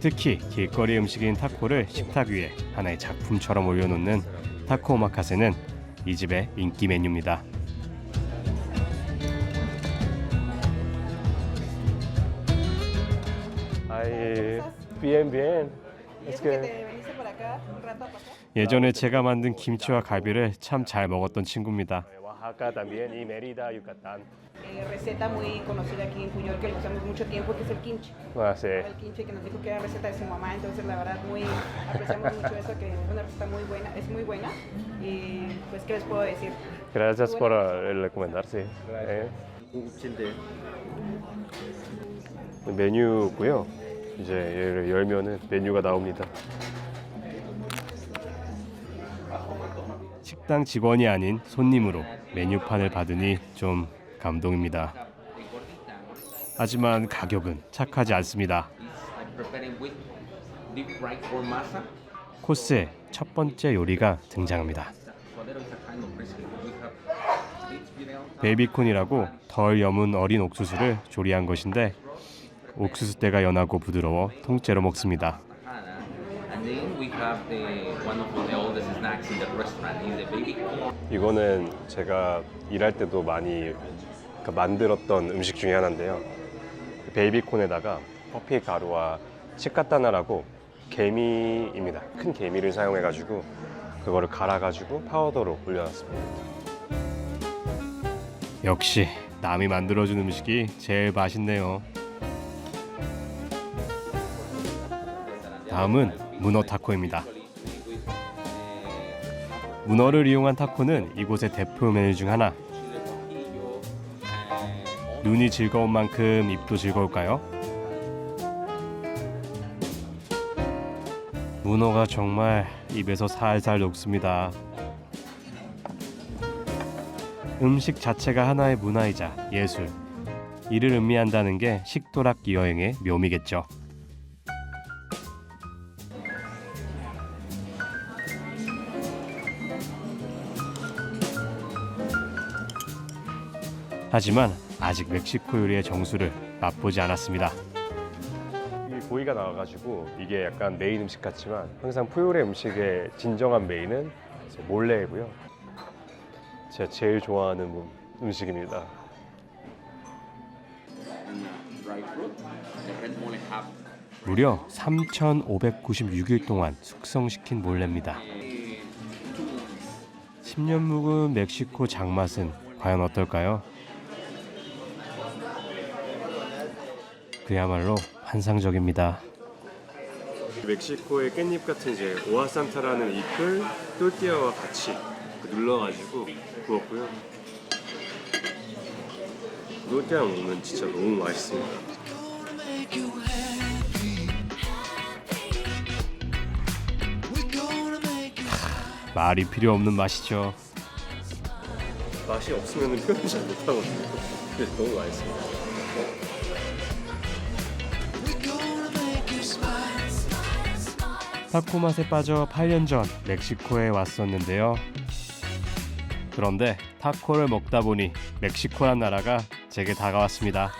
특히 길거리 음식인 타코를 식탁 위에 하나의 작품처럼 올려놓는 타코 오마카세는 이 집의 인기 메뉴입니다. Ay, bien, bien. Es que? 예전에 제가 만든 김치와 갈비를 참 잘 먹었던 친구입니다. Oaxaca también y Mérida, Yucatán. Eh, receta muy conocida aquí en Puyol que lo usamos mucho tiempo, que es el kimchi. Ah, sí. El kimchi que nos dijo que era receta de su mamá, entonces la verdad muy apreciamos mucho eso, que es una receta muy buena, es muy buena. Y pues, ¿qué les puedo decir? Gracias por el recomendar, sí. 예. 고급진데 메뉴고요. 이제 얘를 열면은 메뉴가 나옵니다. 식당 직원이 아닌 손님으로 메뉴판을 받으니 좀 감동입니다. 하지만 가격은 착하지 않습니다. 코스의 첫 번째 요리가 등장합니다. 베이비콘이라고 덜 여문 어린 옥수수를 조리한 것인데 옥수수 때가 연하고 부드러워 통째로 먹습니다. Have the one of the oldest snacks in the restaurant is the baby corn. 이거는 제가 일할 때도 많이 그 만들었던 음식 중에 하나인데요. 베이비콘에다가 커피 가루와 치카타나라고 개미입니다. 큰 개미를 사용해가지고 그거를 갈아가지고 파우더로 올려놨습니다. 역시 남이 만들어준 음식이 제일 맛있네요. 다음은 문어 타코입니다. 문어를 이용한 타코는 이곳의 대표 메뉴 중 하나. 눈이 즐거운 만큼 입도 즐거울까요? 문어가 정말 입에서 살살 녹습니다. 음식 자체가 하나의 문화이자 예술. 이를 음미한다는 게 식도락기 여행의 묘미겠죠. 하지만 아직 멕시코 요리의 정수를 맛보지 않았습니다. 이 고기가 나와가지고 이게 약간 메인 음식 같지만 항상 푸요레 음식의 진정한 메인은 이제 몰레이고요. 제가 제일 좋아하는 음- 음식입니다. and uh, dry fruit. The red mole have 무려 3,596일 동안 숙성시킨 몰레입니다. 10년 묵은 멕시코 장맛은 과연 어떨까요? 그야말로 환상적입니다. 멕시코의 깻잎 같은 이제 오아산타라는 잎을 또띠아와 같이 눌러가지고 구웠고요. 또띠아 먹으면 진짜 너무 맛있습니다. 말이 필요 없는 맛이죠. 맛이 없으면 표현 잘 못하거든요. 그래서 너무 맛있습니다. 타코 맛에 빠져 8년 전 멕시코에 왔었는데요. 그런데 타코를 먹다 보니 멕시코란 나라가 제게 다가왔습니다.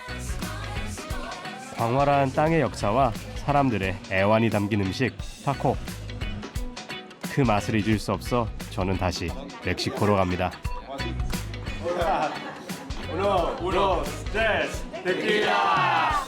광활한 땅의 역사와 사람들의 애환이 담긴 음식 타코. 그 맛을 잊을 수 없어 저는 다시 멕시코로 갑니다. Uno, uno, tres, tequila.